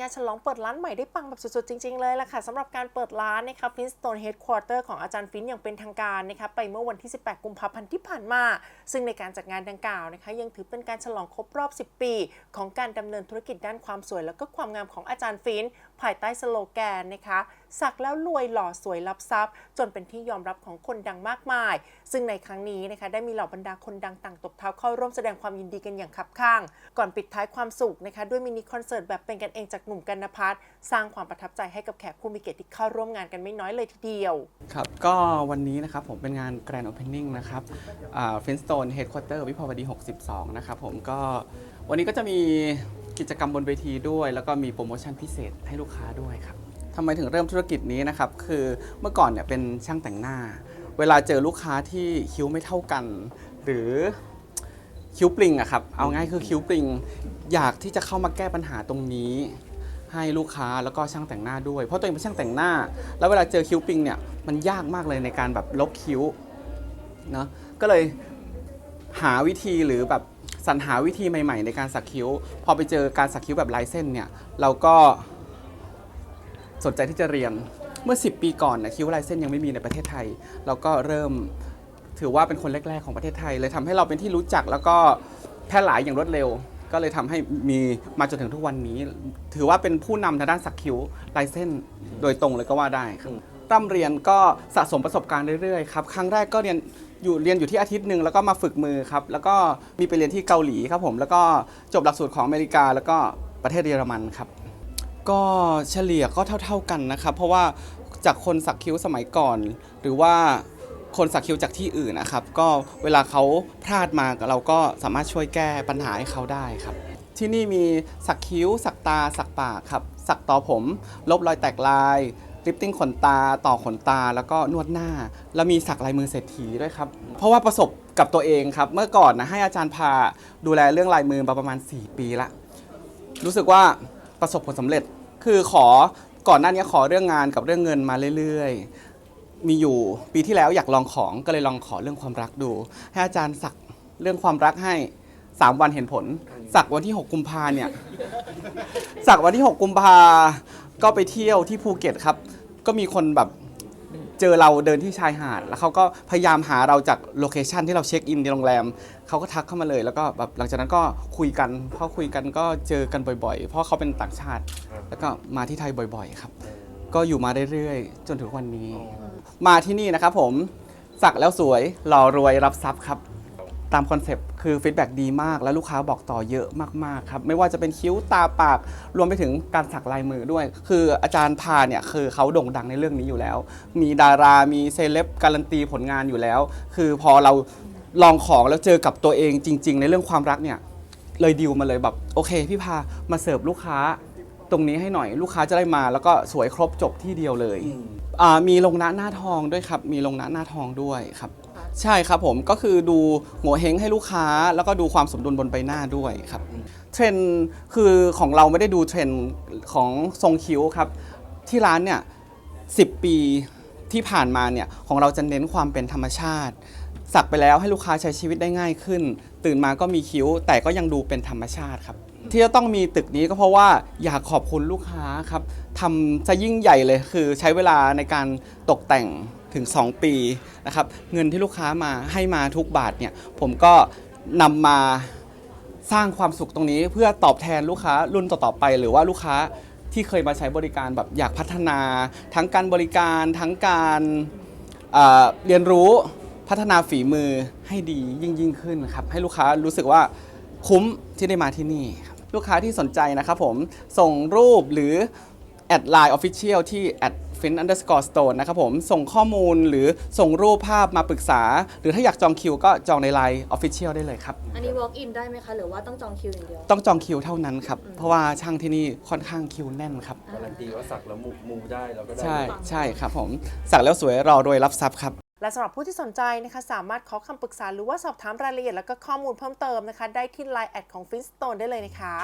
งานฉลองเปิดร้านใหม่ได้ปังแบบสุดๆ จริง ๆ เลยล่ะค่ะสำหรับการเปิดร้านนะคะฟินสโตนเฮดควอเตอร์ของอาจารย์ฟินอย่างเป็นทางการนะคะไปเมื่อวันที่ 18 กุมภาพันธ์ที่ผ่านมา ซึ่งในการจัดงานดังกล่าวนะคะยังถือเป็นการฉลองครบรอบ 10 ปี ของการดำเนินธุรกิจด้านความสวย แล้วก็ความงามของอาจารย์ฟินภายใต้สโลแกนนะคะสักแล้วรวยหล่อสวยรับทรัพย์ จนเป็นที่ยอมรับของคนดังมากมาย ซึ่งในครั้งนี้นะคะได้มีเหล่าบรรดาคนดังต่างตบเท้าเข้าร่วมแสดงความยินดีกันอย่างคับข้าง ก่อนปิดท้ายความสุขนะคะด้วยมินิคอนเสิร์ตแบบเป็นกันเองจากหนุ่มกันนพัฒน์สร้างความประทับใจให้กับแขกผู้มีเกียรติที่เข้าร่วมงานกันไม่น้อยเลยทีเดียว ครับก็วันนี้นะครับผมเป็นงาน Grand Opening นะครับฟินสโตนเฮดค q u เตอร์วิภาวดี 62 นะครับผมก็วันนี้ก็จะมี กิจกรรมบนเวทีด้วย แล้วก็มีโปรโมชั่นพิเศษให้ลูกค้าด้วยครับทำไมถึงเริ่มธุรกิจนี้นะครับ คือเมื่อก่อนเนี่ยเป็นช่างแต่งหน้า เวลาเจอลูกค้าที่คิ้วไม่เท่ากัน หรือคิ้วปริงอะครับ เอาง่ายคือคิ้วปริง อยากที่จะเข้ามาแก้ปัญหาตรงนี้ ให้ลูกค้าแล้วก็ช่างแต่งหน้าด้วย เพราะตัวเองเป็นช่างแต่งหน้า แล้วเวลาเจอคิ้วปิงเนี่ยมันยากมากเลยในการแบบลบคิ้วเนาะก็เลยหาวิธีหรือแบบ สรรหาวิธีใหม่ๆ ในการสักคิ้ว พอไปเจอการสักคิ้วแบบลายเส้นเนี่ยเราก็สนใจที่จะเรียนเมื่อ 10 ปีก่อนนะคิ้วลายเส้นยังไม่มีในประเทศไทย เราก็เริ่มถือว่าเป็นคนแรก ๆ ของประเทศไทย เลยทำให้เราเป็นที่รู้จักแล้วก็แพร่หลายอย่างรวดเร็ว ก็เลยทำให้มีมาจนถึงทุกวันนี้ ถือว่าเป็นผู้นำทางด้านสักคิ้วลายเส้นโดยตรงเลยก็ว่าได้ครับร่ำเรียนก็สะสมประสบการณ์เรื่อยๆครับ ครั้งแรกก็เรียน อยู่เรียนอยู่ที่อาทิตย์หนึ่งแล้วก็มาฝึกมือครับ แล้วก็มีไปเรียนที่เกาหลีครับผม แล้วก็จบหลักสูตรของอเมริกา แล้วก็ประเทศเยอรมันครับ ก็เฉลี่ยก็เท่า ๆกันนะครับ เพราะว่าจากคนสักคิ้วสมัยก่อน หรือว่าคนสักคิ้วจากที่อื่นนะครับ ก็เวลาเขาพลาดมาเราก็สามารถช่วยแก้ปัญหาให้เขาได้ครับที่นี่มีสักคิ้ว สักตา สักปากครับ สักต่อผม ลบรอยแตกลาย ลิฟติ้งขนตา ต่อขนตา แล้วก็นวดหน้า แล้วมีสักลายมือเศรษฐีด้วยครับ เพราะว่าประสบกับตัวเองครับ เมื่อก่อนนะให้อาจารย์พาดูแลเรื่องลายมือมาประมาณ 4 ปีละ รู้สึกว่าประสบผลสำเร็จ คือขอก่อนหน้านี้ขอเรื่องงานกับเรื่องเงินมาเรื่อยๆ มีอยู่ปีที่แล้วอยากลองของก็เลยลองขอเรื่องความรักดู ให้อาจารย์สักเรื่องความรักให้3วันเห็นผล สักวันที่ 6 กุมภาเนี่ย สักวันที่ 6 กุมภาก็ไปเที่ยวที่ภูเก็ตครับ ก็มีคนแบบเจอเราเดินที่ชายหาด แล้วเขาก็พยายามหาเราจากโลเคชันที่เราเช็คอินในโรงแรมเขาก็ทักเข้ามาเลย แล้วก็แบบหลังจากนั้นก็คุยกันพอคุยกันก็เจอกันบ่อยๆ เพราะเขาเป็นต่างชาติ แล้วก็มาที่ไทยบ่อยๆ ครับ ก็อยู่มาเรื่อยๆ จนถึงวันนี้ มาที่นี่นะครับผมสักแล้วสวยหล่อรวยรับทรัพย์ครับ ตามคอนเซปต์คือฟีดแบ็ดีมาก แล้วลูกค้าบอกต่อเยอะมากๆครับไม่ว่าจะเป็นคิ้วตาปากรวมไปถึงการสักลายมือด้วย คืออาจารย์พาเนี่ยคือเขาโด่งดังในเรื่องนี้อยู่แล้ว มีดารามีเซเลบการันตีผลงานอยู่แล้ว คือพอเราลองของแล้วเจอกับตัวเองจริง ๆ ในเรื่องความรักเนี่ยเลยดิวมาเลยแบบโอเคพี่พามาเสิร์ฟลูกค้า ตรงนี้ให้หน่อยลูกค้าจะได้มา แล้วก็สวยครบจบที่เดียวเลยอ่ามีลงหน้าหน้าทองด้วยครับ มีลงหน้าหน้าทองด้วยครับ ใช่ครับผมก็คือดูหัวเฮงให้ลูกค้า แล้วก็ดูความสมดุลบนใบหน้าด้วยครับเทรนด์คือของเราไม่ได้ดูเทรนด์ของทรงคิ้วครับ ที่ร้านเนี่ย10 ปีที่ผ่านมาเนี่ยของเราจะเน้นความเป็นธรรมชาติ สักไปแล้วให้ลูกค้าใช้ชีวิตได้ง่ายขึ้น ตื่นมาก็มีคิ้ว แต่ก็ยังดูเป็นธรรมชาติครับ ที่จะต้องมีตึกนี้ก็เพราะว่าอยากขอบคุณลูกค้าครับทำจะยิ่งใหญ่เลยคือใช้เวลาในการตกแต่งถึง 2 ปีนะครับเงินที่ลูกค้ามาให้มาทุกบาทเนี่ยผมก็นำมาสร้างความสุขตรงนี้ เพื่อตอบแทนลูกค้ารุ่นต่อๆไป หรือว่าลูกค้าที่เคยมาใช้บริการแบบอยากพัฒนา ทั้งการบริการทั้งการเอ่อเรียนรู้ พัฒนาฝีมือให้ดียิ่งยิ่งขึ้นครับให้ลูกค้ารู้สึกว่าคุ้มที่ได้มาที่นี่ครับลูกค้าที่สนใจนะครับผมส่งรูปหรือแอดไลน์ออฟฟิเชียลที่แอด fin underscore stone นะครับผมส่งข้อมูลหรือส่งรูปภาพมาปรึกษา หรือถ้าอยากจองคิวก็จองในไลน์ออฟฟิเชียลได้เลยครับ อันนี้ walk in ได้ไหมคะ หรือว่าต้องจองคิวอย่างเดียว ต้องจองคิวเท่านั้นครับ เพราะว่าช่างที่นี่ค่อนข้างคิวแน่นครับ การันตีว่าสักแล้วมูมูได้แล้วก็ได้ ใช่ใช่ครับผม สักแล้วสวยรอรวยรับทรัพย์ครับ และสำหรับผู้ที่สนใจนะคะสามารถขอคำปรึกษาหรือว่าสอบถามรายละเอียด แล้วก็ข้อมูลเพิ่มเติมนะคะ ได้ที่ Line แอดของ Finstone ได้เลยนะคะ